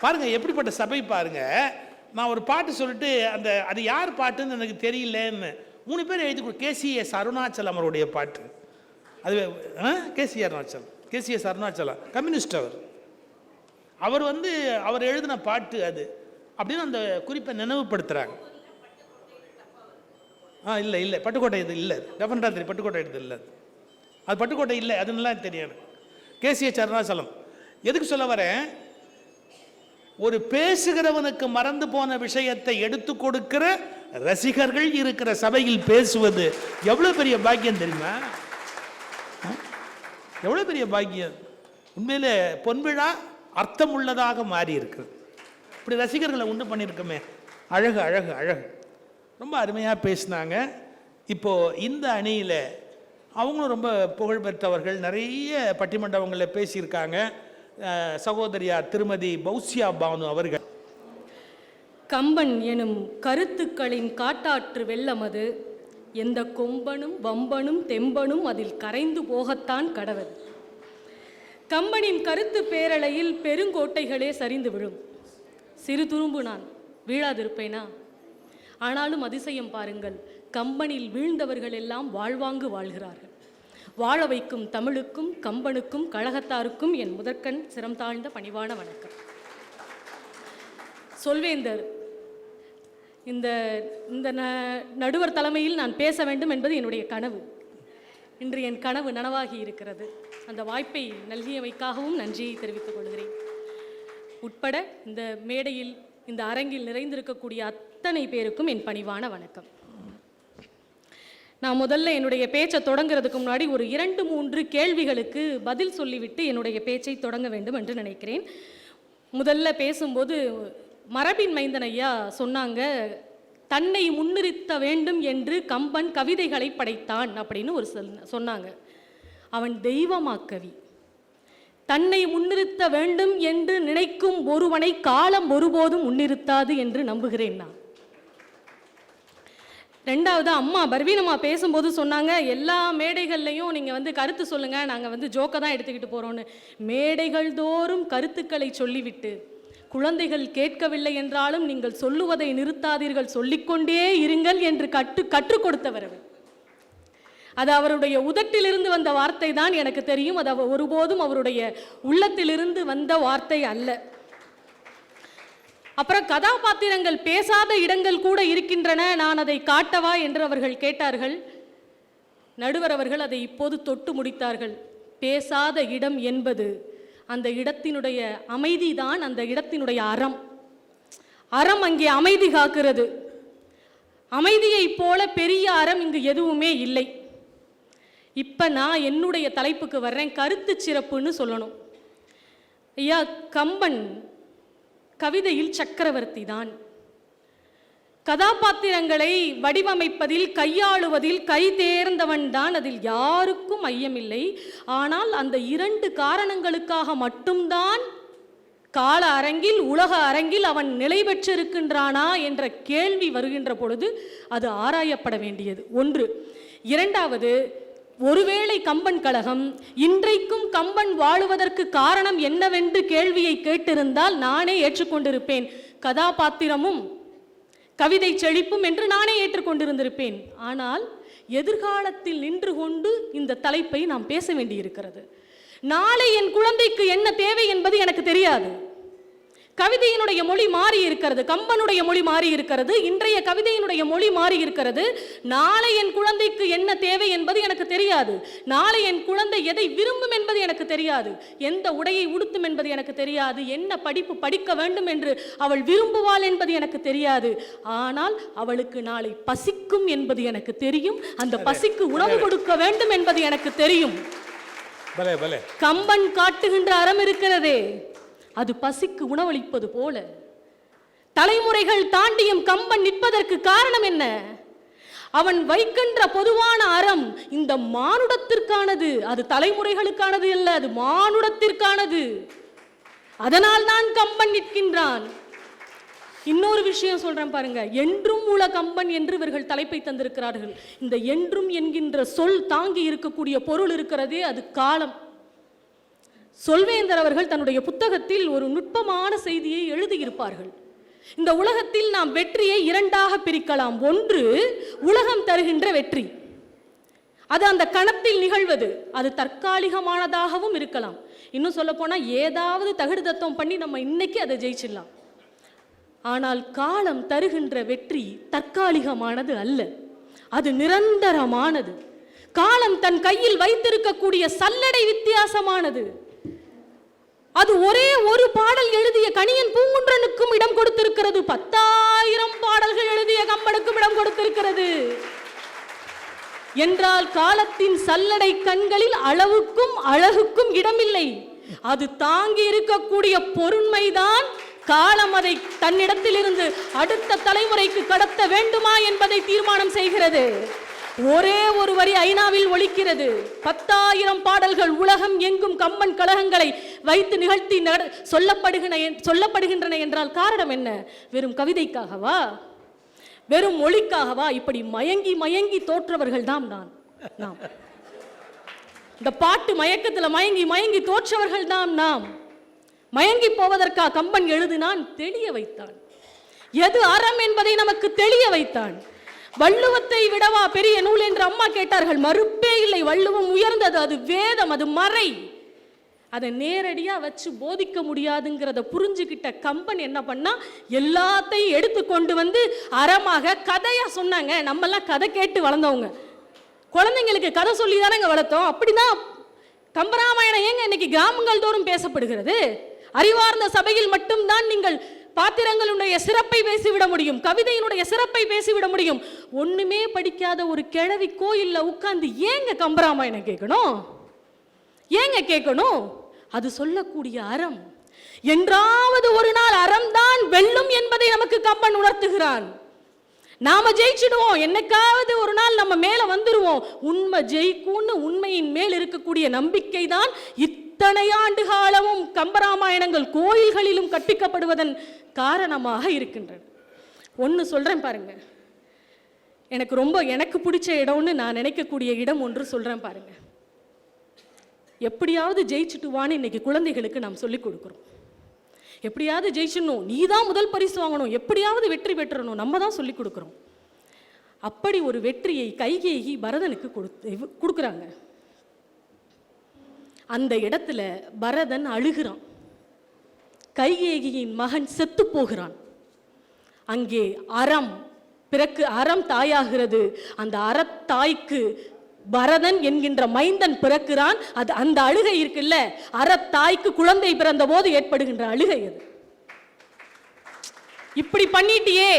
பாருங்க எப்படிப்பட்ட சபை பாருங்க. நான் ஒரு பாட்டு சொல்லிட்டு அந்த அது யார் பாட்டுன்னு எனக்கு தெரியலன்னு. மூணு பேர் எழுதி கொடு. கேசிஎஸ் அருணாச்சலம் அவருடைய பாட்டு. அது KC Arunachalam. KCS Arunachalam. Communist அவர். அவர் வந்து அவர் எழுதின பாட்டு அது. அப்படின்னு அந்த குறிப்பை நினைவுபடுத்துகிறாங்க ஆ இல்லை இல்லை. பட்டுக்கோட்டை இது இல்லை. டெஃபனட்டாக தெரியும். பட்டுக்கோட்டை இது இல்லை. அது. பட்டுக்கோட்டை இல்லை. அது நல்லா தெரியும் எனக்கு. கேசிஎச் அருணாச்சலம். எதுக்கு சொல்ல வரேன்? ஒரு பேசுகிறவனுக்கு மறந்து போன விஷயத்தை எடுத்து கொடுக்கிற ரசிகர்கள் இருக்கிற சபையில் பேசுவது எவ்வளவு பெரிய பாக்கியம் தெரியுமா? எவ்வளோ எவ்வளவு பெரிய பாக்கியம்? உண்மையிலே பொன்விழா அர்த்தம் உள்ளதாக மாறி இருக்கு. இப்படி ரசிகர்களை உண்டு பண்ணியிருக்கோமே. அழகு அழகு அழகு. ரொம்ப அருமையாக பேசினாங்க. இப்போ இந்த அணியில் அவங்களும் ரொம்ப புகழ்பெற்றவர்கள். நிறைய பட்டிமண்டபங்களில் பேசியிருக்காங்க. சகோதரியார் திருமதி பௌசியா பானு அவர்கள். கம்பன் எனும் கருத்துக்களின் காட்டாற்று வெள்ளமது எந்த கொம்பனும் வம்பனும் தெம்பனும் அதில் கரைந்து போகத்தான் கடவது. கம்பனின் கருத்து பேரலையில் பெருங்கோட்டைகளே சரிந்து விழும் சிறு துரும்பு நான் வீழாதிருப்பேனா? ஆனாலும் அதிசயம் பாருங்கள் கம்பனில் வீழ்ந்தவர்கள் எல்லாம் வாழ்வாங்கு வாழ்கிறார்கள். வாழ வைக்கும் தமிழுக்கும் கம்பனுக்கும் கழகத்தாருக்கும் என் முதற்கண் சிரம் தாழ்ந்த பணிவான வணக்கம். சொல்வேந்தர் இந்த இந்த ந நடுவர் தலைமையில் நான் பேச வேண்டும் என்பது என்னுடைய கனவு. இன்று என் கனவு நனவாகி இருக்கிறது. அந்த வாய்ப்பை நல்கியமைக்காகவும் நன்றியை தெரிவித்துக் கொள்கிறேன். உட்பட இந்த மேடையில் இந்த அரங்கில் நிறைந்திருக்கக்கூடிய அத்தனை பேருக்கும் என் பணிவான வணக்கம். நான் முதல்ல என்னுடைய பேச்சை தொடங்குறதுக்கு முன்னாடி ஒரு இரண்டு மூன்று கேள்விகளுக்கு பதில் சொல்லிவிட்டு என்னுடைய பேச்சை தொடங்க வேண்டும் என்று நினைக்கிறேன். முதல்ல பேசும்போது மரபின் மைந்தன் ஐயா சொன்னாங்க தன்னை முன்னிறுத்த வேண்டும் என்று கம்பன் கவிதைகளை படைத்தான் அப்படின்னு ஒரு சொன்னாங்க. அவன் தெய்வமாக்கவி தன்னை முன்னிறுத்த வேண்டும் என்று நினைக்கும் ஒருவனை காலம் ஒருபோதும் முன்னிறுத்தாது என்று நம்புகிறேன் நான். ரெண்டாவது அம்மா பர்வீனம்மா பேசும்போது சொன்னாங்க எல்லா மேடைகள்லையும் நீங்கள் வந்து கருத்து சொல்லுங்கள் நாங்கள் வந்து ஜோக்கை தான் எடுத்துக்கிட்டு போகிறோன்னு மேடைகள் தோறும் கருத்துக்களை சொல்லிவிட்டு குழந்தைகள் கேட்கவில்லை என்றாலும் நீங்கள் சொல்லுவதை நிறுத்தாதீர்கள் சொல்லிக்கொண்டே இருங்கள் என்று கற்று கற்றுக் கொடுத்தவர் அவர். அது அவருடைய உதட்டிலிருந்து வந்த வார்த்தை தான் எனக்கு தெரியும் அது அவ- ஒருபோதும் அவருடைய உள்ளத்திலிருந்து வந்த வார்த்தை அல்ல. அப்புறம் கதாபாத்திரங்கள் பேசாத இடங்கள் கூட இருக்கின்றன நான் அதை காட்டவா என்று அவர்கள் கேட்டார்கள். நடுவர் அவர்கள் அதை இப்போது தொட்டு முடித்தார்கள். பேசாத இடம் என்பது அந்த இடத்தினுடைய அமைதிதான் அந்த இடத்தினுடைய அறம். அறம் அங்கே அமைதி காக்கிறது. அமைதியைப் போல பெரிய அறம் இங்கு எதுவுமே இல்லை. இப்போ நான் என்னுடைய தலைப்புக்கு வர்றேன் கருத்து சிறப்புன்னு சொல்லணும். ஐயா கம்பன் கவிதையில் சக்கரவர்த்தி தான். கதாபாத்திரங்களை வடிவமைப்பதில் கையாளுவதில் கை தேர்ந்தவன் தான் அதில் யாருக்கும் ஐயமில்லை. ஆனால் அந்த இரண்டு காரணங்களுக்காக மட்டும்தான் கால அரங்கில் உலக அரங்கில் அவன் நிலை பெற்றிருக்கின்றானா என்ற கேள்வி வருகின்ற பொழுது அது ஆராயப்பட வேண்டியது. ஒன்று. இரண்டாவது ஒருவேளை கம்பன் கழகம் இன்றைக்கும் கம்பன் வாழுவதற்கு காரணம் என்னவென்று கேள்வியை கேட்டிருந்தால் நானே ஏற்றுக்கொண்டிருப்பேன். கதாபாத்திரமும் கவிதை செழிப்பும் என்று நானே ஏற்றுக்கொண்டிருந்திருப்பேன். ஆனால் எதிர்காலத்தில் நின்று கொண்டு இந்த தலைப்பை நாம் பேச வேண்டியிருக்கிறது. நாளை என் குழந்தைக்கு என்ன தேவை என்பது எனக்கு தெரியாது. கவிதையினுடைய மொழி மாறி இருக்கிறது. கம்பனுடைய மொழி மாறி இருக்கிறது. இன்றைய கவிதையினுடைய மொழி மாறி இருக்கிறது. நாளை என் குழந்தைக்கு என்ன தேவை என்பது எனக்கு தெரியாது. நாளை என் குழந்தை எதை விரும்பும் என்பது எனக்கு தெரியாது. எந்த உடையை உடுத்தும் என்பது எனக்கு தெரியாது. என்ன படிப்பு படிக்க வேண்டும் என்று அவள் விரும்புவாள் என்பது எனக்கு தெரியாது. ஆனால் அவளுக்கு நாளை பசிக்கும் என்பது எனக்கு தெரியும். அந்த பசிக்கு உணவு கொடுக்க வேண்டும் என்பது எனக்கு தெரியும். கம்பன் காட்டுகின்ற அறம் இருக்கிறதே. அது பசிக்கு உணவளிப்பது போல. தலைமுறைகள் தாண்டியும் கம்பன் நிற்பதற்கு காரணம் என்ன? அவன் வைக்கின்ற பொதுவான அறம் இந்த மானுடத்திற்கானது. அது தலைமுறைகளுக்கானது அல்ல அது மானுடத்திற்கானது. அதனால் தான் கம்பன் நிற்கின்றான். இன்னொரு விஷயம் சொல்றேன் பாருங்க. என்றும் உல கம்பன் என்று இவர்கள் தலைப்பை தந்திருக்கிறார்கள். இந்த என்றும் என்கின்ற சொல் தாங்கி இருக்கக்கூடிய பொருள் இருக்கிறதே அது காலம். சொல்வேந்தர் அவர்கள் தன்னுடைய புத்தகத்தில் ஒரு நுட்பமான செய்தியை எழுதியிருப்பார்கள். இந்த உலகத்தில் நாம் வெற்றியை இரண்டாக பிரிக்கலாம். ஒன்று உலகம் தருகின்ற வெற்றி. அது அந்த கணத்தில் நிகழ்வது. அது தற்காலிகமானதாகவும் இருக்கலாம். இன்னும் சொல்ல போனால் ஏதாவது தகுடு தத்துவம் பண்ணி நம்ம இன்னைக்கு அதை ஜெயிச்சிடலாம். ஆனால் காலம் தருகின்ற வெற்றி தற்காலிகமானது அல்ல. அது நிரந்தரமானது. காலம் தன் கையில் வைத்திருக்கக்கூடிய சல்லடை வித்தியாசமானது. அது ஒரே ஒரு பாடல் எழுதிய கணியன் பூங்குன்றனுக்கும் இடம் கொடுத்திருக்கிறது. பத்தாயிரம் பாடல்கள் எழுதிய கம்பனுக்கும் இடம் கொடுத்திருக்கிறது. என்றால் காலத்தின் சல்லடை கண்களில் அளவுக்கும் அழகுக்கும் இடமில்லை. அது தாங்கி இருக்கக்கூடிய பொருண்மைதான் காலம் அதை தன்னிடத்திலிருந்து அடுத்த தலைமுறைக்கு கடத்த வேண்டுமா என்பதை தீர்மானம் செய்கிறது. ஒரே ஒரு வரி ஐநாவில் ஒழிக்கிறது. பத்தாயிரம் பாடல்கள் உலகம் எங்கும் கம்பன் கழகங்களை வைத்து நிகழ்த்தி நட- சொல்லப்படுகின்றன என்றால் காரணம் என்ன? வெறும் கவிதைக்காகவா? வெறும் மொழிக்காகவா? இப்படி மயங்கி மயங்கி தோற்றவர்கள் தான் நான். நாம். இந்த பாட்டு மயக்கத்தில் மயங்கி மயங்கி தோற்றவர்கள் தான் நாம். மயங்கி போவதற்கா கம்பன் எழுதினான்? தெளிய வைத்தான். எது அறம் என்பதை நமக்கு தெளிய வைத்தான். வள்ளுவத்தை விடவா பெரிய நூல் என்று அம்மா கேட்டார்கள். மறுப்பே இல்லை. வள்ளுவம் உயர்ந்தது. அது வேதம் அது மறை. அதை நேரடியாக வச்சு போதிக்க முடியாதுங்கிறத புரிஞ்சுக்கிட்ட கம்பன் என்ன பண்ணா எல்லாத்தையும் எடுத்து கொண்டு வந்து அறமாக கதையாக சொன்னாங்க. நம்மெல்லாம் கதை கேட்டு வளர்ந்தவங்க. குழந்தைங்களுக்கு கதை சொல்லி தானங்க வளர்த்தோம். அப்படிதான் கம்பராமாயணம் ஏங்க இன்னைக்கு கிராமங்கள் தோறும் பேசப்படுகிறது? அறிவார்ந்த சபையில் மட்டும்தான் நீங்கள் பாத்திரங்களுடைய சிறப்பை பேசிவிட முடியும் கவிதையினுடைய சிறப்பை பேசிவிட முடியும். ஒண்ணுமே படிக்காத ஒரு கிழவி கோயில்ல உட்கார்ந்து ஏங்க கம்பராமாயணம் கேட்கணும்? ஏங்க கேட்கணும்? அது சொல்லக்கூடிய அறம். என்றாவது ஒரு நாள் அறம்தான் வெல்லும் என்பதை நமக்கு கம்பன் உணர்த்துகிறான். நாம ஜெயிச்சிடுவோம். என்னைக்காவது ஒரு நாள் நம்ம மேல வந்துருவோம். உண்மை ஜெயிக்கும்னு உண்மையின் மேல் இருக்கக்கூடிய நம்பிக்கை தான் இத்தனை ஆண்டு காலமும் கம்பராமாயணங்கள் கோயில்களிலும் கற்பிக்கப்படுவதன் காரணமாக இருக்கின்றன. ஒன்று சொல்கிறேன் பாருங்க. எனக்கு ரொம்ப எனக்கு பிடிச்ச இடம்னு நான் நினைக்கக்கூடிய இடம் ஒன்று சொல்கிறேன் பாருங்க. எப்படியாவது ஜெயிச்சுட்டு வான்னு இன்னைக்கு குழந்தைகளுக்கு நாம் சொல்லிக் கொடுக்குறோம். எப்படியாவது ஜெயிச்சிடணும் நீ தான் முதல் பரிசு வாங்கணும் எப்படியாவது வெற்றி பெற்றணும் நம்ம தான் சொல்லிக் கொடுக்குறோம். அப்படி ஒரு வெற்றியை கைகேகி பரதனுக்கு கொடுத்து கொடுக்குறாங்க. அந்த இடத்துல பரதன் அழுகிறான். கைகேகியின் மகன் செத்து போகிறான். அங்கே அறம் பிறக்கு அறம் தாயாகிறது. அந்த அறத்தாய்க்கு பரதன் என்கின்ற மைந்தன் பிறக்கிறான். அது அந்த அழுகை இருக்குல்ல அறத்தாய்க்கு குழந்தை பிறந்த போது ஏற்படுகின்ற அழுகை அது. இப்படி பண்ணிட்டியே.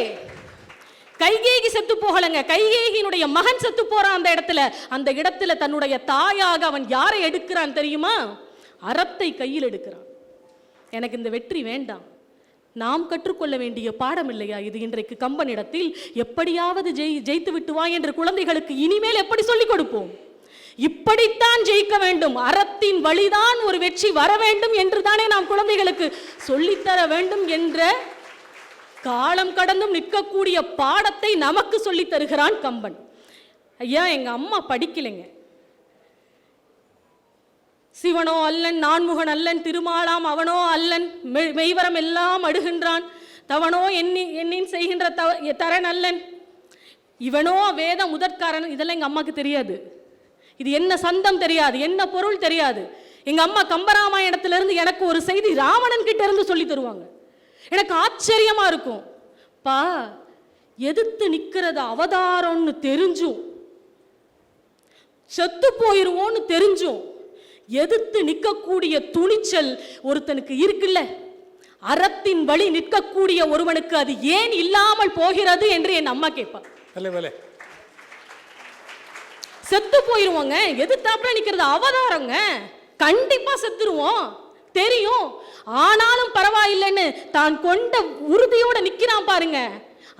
கைகேகி செத்து போகலங்க. கைகேகியினுடைய மகன் செத்து போறான் அந்த இடத்துல. அந்த இடத்துல தன்னுடைய தாயாக அவன் யாரை எடுக்கிறான் தெரியுமா? அறத்தை கையில் எடுக்கிறான். எனக்கு இந்த வெற்றி வேண்டாம். நாம் கற்றுக்கொள்ள வேண்டிய பாடம் இல்லையா இது இன்றைக்கு கம்பனிடத்தில்? எப்படியாவது ஜெய் ஜெயித்து விட்டு வா என்று குழந்தைகளுக்கு இனிமேல் எப்படி சொல்லிக் கொடுப்போம்? இப்படித்தான் ஜெயிக்க வேண்டும். அறத்தின் வழிதான் ஒரு வெற்றி வர வேண்டும் என்று தானே நாம் குழந்தைகளுக்கு சொல்லித்தர வேண்டும் என்ற காலம் கடந்தும் நிற்கக்கூடிய பாடத்தை நமக்கு சொல்லித் தருகிறான் கம்பன். ஐயா எங்க அம்மா படிக்கலைங்க. சிவனோ அல்லன் நான்முகன் அல்லன் திருமாலாம் அவனோ அல்லன் மெய்வரம் எல்லாம் அடுகின்றான் தவனோ எண்ணி எண்ணின் செய்கின்ற தவ தரன் அல்லன். இவனோ வேத முதற்காரன் இதெல்லாம் எங்க அம்மாக்கு தெரியாது. இது என்ன சந்தம் தெரியாது என்ன பொருள் தெரியாது. எங்க அம்மா கம்பராமாயணத்திலிருந்து எனக்கு ஒரு செய்தி ராவணன் கிட்ட இருந்து சொல்லி தருவாங்க. எனக்கு ஆச்சரியமா இருக்கும். பா எதிர்த்து நிக்கிறது அவதாரம்னு தெரிஞ்சும். செத்து போயிருவோன்னு தெரிஞ்சும். எதிர்த்து நிற்கக்கூடிய துணிச்சல் ஒருத்தனுக்கு இருக்குல்ல. அறத்தின் வழி நிற்கக்கூடிய ஒருவனுக்கு அது ஏன் இல்லாமல் போகிறது என்று என் அம்மா கேட்பா செத்து போயிருவோங்க எதிர்த்தாப்புல நிக்கிறது அவதாரங்க. கண்டிப்பா செத்துருவோம். தெரியும். ஆனாலும் பரவாயில்லைன்னு தான் கொண்ட உறுதியோட நிக்கிறான் பாருங்க.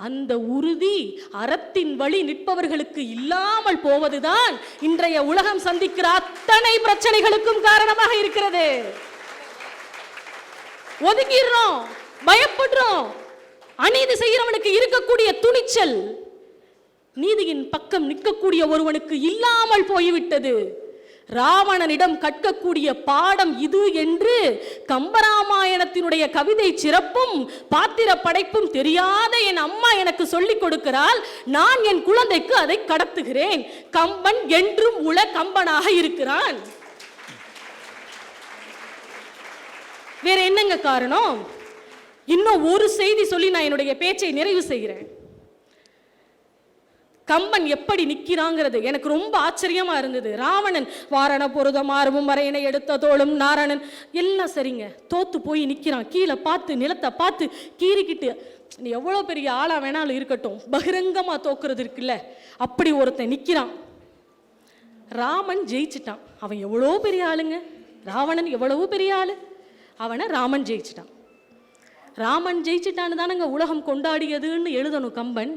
அந்த உறுதி அறத்தின் வழி நிற்பவர்களுக்கு இல்லாமல் போவதுதான் இன்றைய உலகம் சந்திக்கிற அத்தனை பிரச்சனைகளுக்கும் காரணமாக இருக்கிறது. ஒதுங்கிடுறோம் பயப்படுறோம். அநீதி செய்கிறவனுக்கு இருக்கக்கூடிய துணிச்சல் நீதியின் பக்கம் நிற்கக்கூடிய ஒருவனுக்கு இல்லாமல் போய்விட்டது. ராவணனிடம் கற்கக்கூடிய பாடம் இது என்று கம்பராமாயணத்தினுடைய கவிதை சிறப்பும் பாத்திர படைப்பும் தெரியாத என் அம்மா எனக்கு சொல்லிக் கொடுக்கிறாள். நான் என் குழந்தைக்கு அதை கடத்துகிறேன். கம்பன் என்றும் உள கம்பனாக இருக்கிறான். வேற என்னங்க காரணம்? இன்னும் ஒரு செய்தி சொல்லி நான் என்னுடைய பேச்சை நிறைவு செய்கிறேன். கம்பன் எப்படி நிற்கிறாங்கிறது எனக்கு ரொம்ப ஆச்சரியமா இருந்தது. ராவணன் வாரண பொருதம் ஆர்வம் வரையனை எடுத்த தோளும் நாரணன். எல்லாம் சரிங்க. தோத்து போய் நிற்கிறான் கீழே பார்த்து நிலத்தை பார்த்து கீறிக்கிட்டு நீ எவ்வளோ பெரிய ஆளாக வேணாலும் இருக்கட்டும். பகிரங்கமாக தோக்குறது இருக்குல்ல. அப்படி ஒருத்தன் நிற்கிறான் ராமன் ஜெயிச்சிட்டான். அவன் எவ்வளோ பெரிய ஆளுங்க? ராவணன் எவ்வளவு பெரிய ஆள்? அவனை ராமன் ஜெயிச்சிட்டான். ராமன் ஜெயிச்சிட்டான்னு தானங்க உலகம் கொண்டாடியதுன்னு எழுதணும் கம்பன்.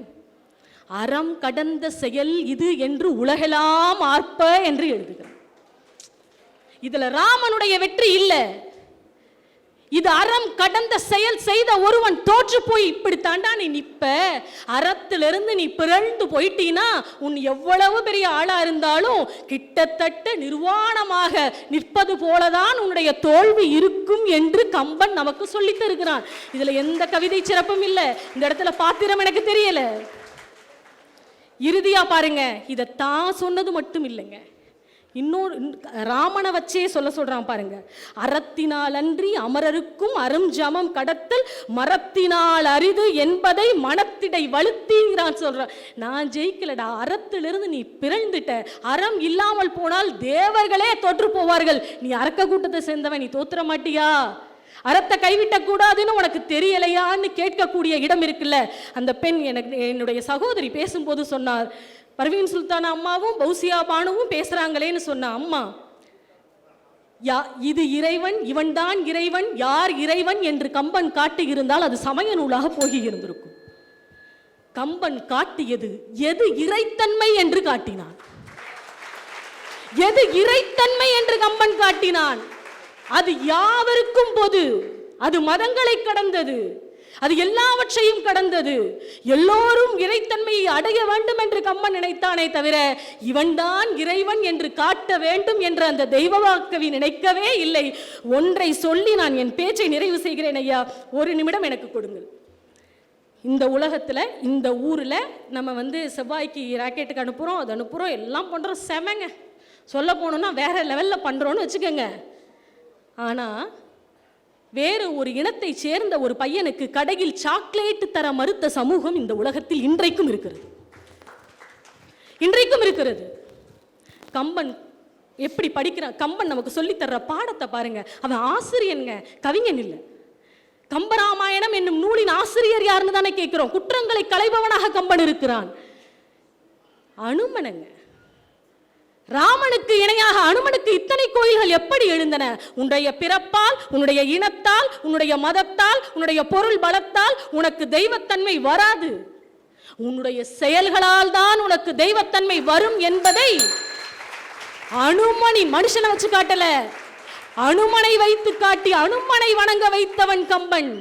அறம் கடந்த செயல் இது என்று உலகெல்லாம் ஆர்ப்ப என்று எழுதுகிறான் இதுல ராமனுடைய வெற்றி இல்லை. இது அறம் கடந்த செயல் செய்த ஒருவன் தோற்று போய் இப்படி தாண்டா நீ நிப்ப. அறத்திலிருந்து நீ பிறழ்ந்து போயிட்டீனா உன் எவ்வளவு பெரிய ஆளா இருந்தாலும் கிட்டத்தட்ட நிர்வாணமாக நிற்பது போலதான் உன்னுடைய தோல்வி இருக்கும் என்று கம்பன் நமக்கு சொல்லித் தருகிறான் இதுல எந்த கவிதை சிறப்பும் இல்லை. இந்த இடத்துல பாத்திரம் எனக்கு தெரியல. இறுதியாக பாருங்க இதை தான் சொன்னது மட்டும் இல்லைங்க. இன்னொரு ராமனை வச்சே சொல்ல சொல்றான் பாருங்க. அறத்தினால் அன்றி அமரருக்கும் அரும் ஜமம் கடத்தல் மரத்தினால் அரிது என்பதை மனத்திடை வலுத்திங்கிறான் சொல்றான். நான் ஜெயிக்கலடா அறத்திலிருந்து நீ பிறழ்ந்துட்ட. அறம் இல்லாமல் போனால் தேவர்களே தொற்று போவார்கள். நீ அரக்க கூட்டத்தை சேர்ந்தவன் நீ தோத்துற மாட்டியா? அறத்தை கைவிட்டக்கூடாதுன்னு உனக்கு தெரியலையான்னு கேட்கக்கூடிய இடம் இருக்குல்ல அந்த பெண் எனக்கு என்னுடைய சகோதரி பேசும்போது சொன்னார் பர்வீன் சுல்தான் அம்மாவும் பௌசியா பானுவும் பேசுறாங்களேன்னு சொன்ன அம்மா யா இது இறைவன் இவன்தான் இறைவன் யார் இறைவன் என்று கம்பன் காட்டியிருந்தால் அது சமய நூலாக போகி இருந்திருக்கும். கம்பன் காட்டியது எது இறைத்தன்மை என்று காட்டினான்? எது இறைத்தன்மை என்று கம்பன் காட்டினான்? அது யாவருக்கும் பொது. அது மதங்களை கடந்தது. அது எல்லாவற்றையும் கடந்தது. எல்லோரும் இறைத்தன்மையை அடைய வேண்டும் என்று கம்மன் நினைத்தானே தவிர இவன்தான் இறைவன் என்று காட்ட வேண்டும் என்ற அந்த தெய்வ வாக்கவி நினைக்கவே இல்லை. ஒன்றை சொல்லி நான் என் பேச்சை நிறைவு செய்கிறேன் ஐயா. ஒரு நிமிடம் எனக்கு கொடுங்கள். இந்த உலகத்தில் இந்த ஊரில் நம்ம வந்து செவ்வாய்க்கு ராக்கெட்டுக்கு அனுப்புகிறோம் அது அனுப்புகிறோம் எல்லாம் பண்ணுறோம் செமங்க. சொல்ல போனோம்னா வேற லெவலில் பண்ணுறோன்னு வச்சுக்கோங்க. ஆனால் வேறு ஒரு இனத்தை சேர்ந்த ஒரு பையனுக்கு கடையில் சாக்லேட் தர மறுத்த சமூகம் இந்த உலகத்தில் இன்றைக்கும் இருக்கிறது. இன்றைக்கும் இருக்கிறது. கம்பன் எப்படி படிக்கிறான் கம்பன் நமக்கு சொல்லித்தர்ற பாடத்தை பாருங்க. அவன் ஆசிரியனுங்க கவிஞன் இல்லை. கம்பராமாயணம் என்னும் நூலின் ஆசிரியர் யாருன்னு தானே கேட்கிறோம் குற்றங்களை களைபவனாக கம்பன் இருக்கிறான். அனுமனங்க. ராமனுக்கு இணையாக அனுமனுக்கு இத்தனை கோயில்கள் எப்படி எழுந்தன? உன்னுடைய பிறப்பால் உன்னுடைய இனத்தால் உன்னுடைய மதத்தால் உன்னுடைய பொருள் பலத்தால் உனக்கு தெய்வத்தன்மை வராது. உன்னுடைய செயல்களால் தான் உனக்கு தெய்வத்தன்மை வரும் என்பதை அனுமணி மனுஷனை வச்சு காட்டல. அனுமனை வைத்து காட்டி அனுமனை வணங்க வைத்தவன் கம்பன்.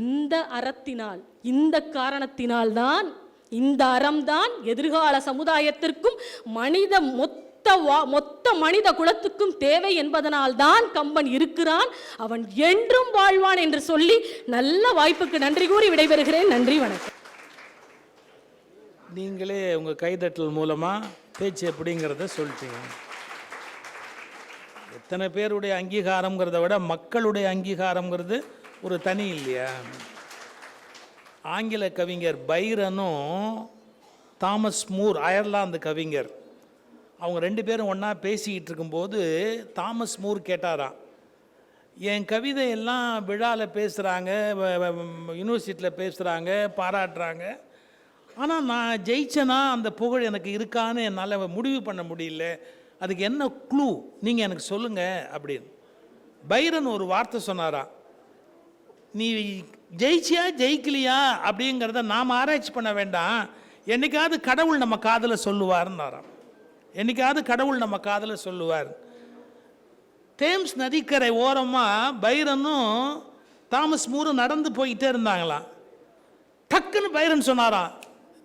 இந்த அறத்தினால் இந்த காரணத்தினால் தான் இந்த அறம்தான் எதிர்கால சமுதாயத்திற்கும் மனித மொத்த வா- மொத்த மனித குலத்துக்கும் தேவை என்பதனால் தான் கம்பன் இருக்கிறான். அவன் என்றும் வாழ்வான் என்று சொல்லி நல்ல வாய்ப்புக்கு நன்றி கூறி விடைபெறுகிறேன். நன்றி வணக்கம். நீங்களே உங்கள் கைதட்டல் மூலமாக பேச்சு எப்படிங்கிறத சொல்லிட்டீங்க. எத்தனை பேருடைய அங்கீகாரங்கிறத விட மக்களுடைய அங்கீகாரங்கிறது ஒரு தனி இல்லையா? ஆங்கில கவிஞர் பைரனும் தாமஸ் மூர் அயர்லாந்து கவிஞர். அவங்க ரெண்டு பேரும் ஒன்றா பேசிக்கிட்டு இருக்கும்போது தாமஸ் மூர் கேட்டாராம் என் கவிதையெல்லாம் விழாவில் பேசுகிறாங்க யூனிவர்சிட்டியில் பேசுகிறாங்க பாராட்டுறாங்க. ஆனால் நான் ஜெயிச்சேனா அந்த புகழ் எனக்கு இருக்கான்னு என்னால் முடிவு பண்ண முடியல. அதுக்கு என்ன க்ளூ நீங்கள் எனக்கு சொல்லுங்கள் அப்படின்னு. பைரன் ஒரு வார்த்தை சொன்னாராம் நீ ஜெயிச்சியா ஜெயிக்கலையா அப்படிங்கிறத நாம் ஆராய்ச்சி பண்ண வேண்டாம். என்னைக்காவது கடவுள் நம்ம காதில் சொல்லுவார்னாராம். என்னைக்காவது கடவுள் நம்ம காதில் சொல்லுவார். தேம்ஸ் நதிக்கரை ஓரமாக பைரனும் தாமஸ் மூரும் நடந்து போய்கிட்டே இருந்தாங்களாம். டக்குன்னு பைரன் சொன்னாராம்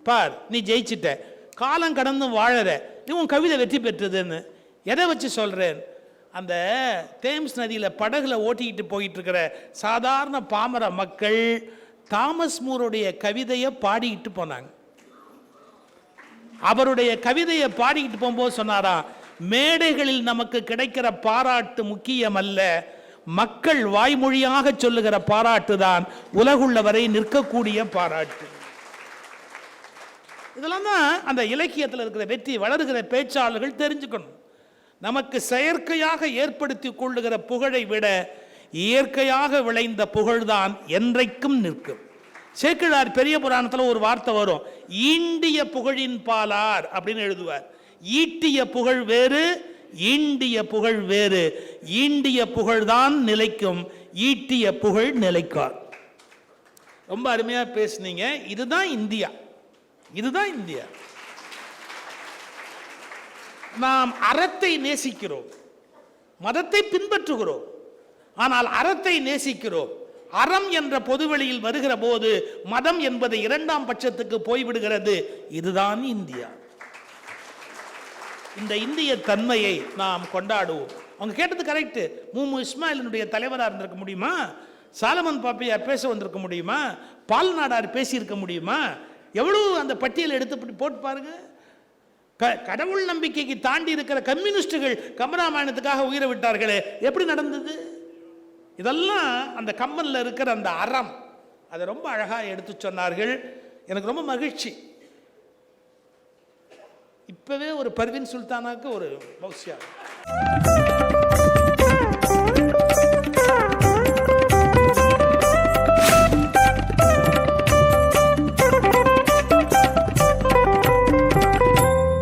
பார் நீ ஜெயிச்சிட்ட. காலம் கடந்து வாழற. நீ உன் கவிதை வெற்றி பெற்றதுன்னு. எதை வச்சு சொல்கிறேன் அந்த தேம்ஸ் நதியில் படகுல ஓட்டிக்கிட்டு போயிட்டு இருக்கிற சாதாரண பாமர மக்கள் தாமஸ் மூருடைய கவிதையை பாடிக்கிட்டு போனாங்க. அவருடைய கவிதையை பாடிக்கிட்டு போகும்போது சொன்னாராம் மேடைகளில் நமக்கு கிடைக்கிற பாராட்டு முக்கியம் அல்ல மக்கள் வாய்மொழியாக சொல்லுகிற பாராட்டு தான் உலகுள்ளவரை நிற்கக்கூடிய பாராட்டு. இதெல்லாம் தான் அந்த இலக்கியத்தில் இருக்கிற வெற்றி வளருகிற பேச்சாளர்கள் தெரிஞ்சுக்கணும். நமக்கு செயற்கையாக ஏற்படுத்தி கொள்ளுகிற புகழை விட இயற்கையாக விளைந்த புகழ்தான் என்றைக்கும் நிற்கும். சேக்கிழார் பெரிய புராணத்தில் ஒரு வார்த்தை வரும். ஈண்டிய புகழின் பாலார் அப்படின்னு எழுதுவார். ஈட்டிய புகழ் வேறு ஈண்டிய புகழ் வேறு. ஈண்டிய புகழ்தான் நிலைக்கும் ஈட்டிய புகழ் நிலைக்கார். ரொம்ப அருமையாக பேசுனீங்க. இதுதான் இந்தியா. இதுதான் இந்தியா. நாம் அறத்தை நேசிக்கிறோம். மதத்தை பின்பற்றுகிறோம். ஆனால் அறத்தை நேசிக்கிறோம். அறம் என்ற பொதுவெளியில் வருகிற போது மதம் என்பது இரண்டாம் பட்சத்துக்கு போய்விடுகிறது. இதுதான் இந்தியா. இந்த இந்திய தன்மையை நாம் கொண்டாடுவோம். அவங்க கேட்டது கரெக்டு மூமு இஸ்மாயிலினுடைய தலைவராக இருந்திருக்க முடியுமா? சாலமன் பாப்பையார் பேச வந்திருக்க முடியுமா? பால் நாடார் பேசியிருக்க முடியுமா? எவ்வளவு அந்த பட்டியலை எடுத்து இப்படி போட்டு பாருங்கள் கடவுள் நம்பிக்கைக்கு தாண்டி இருக்கிற கம்யூனிஸ்டுகள் கம்பராமாயணத்துக்காக உயிரை விட்டார்களே எப்படி நடந்தது? இதெல்லாம் அந்த கம்மல்ல இருக்கிற அந்த அறம். அதை ரொம்ப அழகாக எடுத்து சொன்னார்கள். எனக்கு ரொம்ப மகிழ்ச்சி. இப்பவே ஒரு பர்வின் சுல்தானாக்கு ஒரு பௌசியா